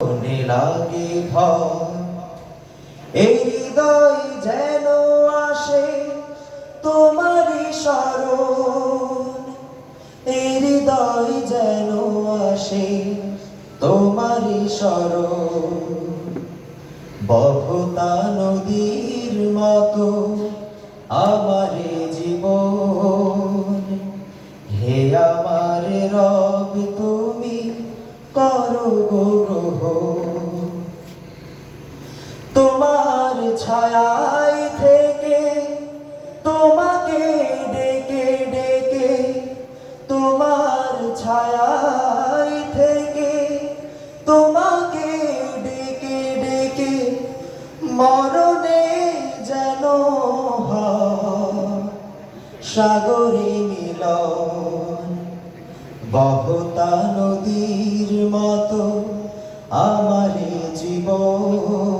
মনে লাগে হৃদয় যেন আসে তোমারই স্মরণ। এই হৃদয় যেন আসে তোমারই স্মরণ। বহুতা নদীর মতো আমার জীবন। হে আমার রব তুমি করো গো গ্রহণ তোমার ছায়ায় থেকে তোমাকে ডেকে ডেকে। তোমার ছায়ায় থেকে তোমাকে ডেকে ডেকে মরণে যেন সাগরে মিলন, বহতা নদীর মতো আমার জীবন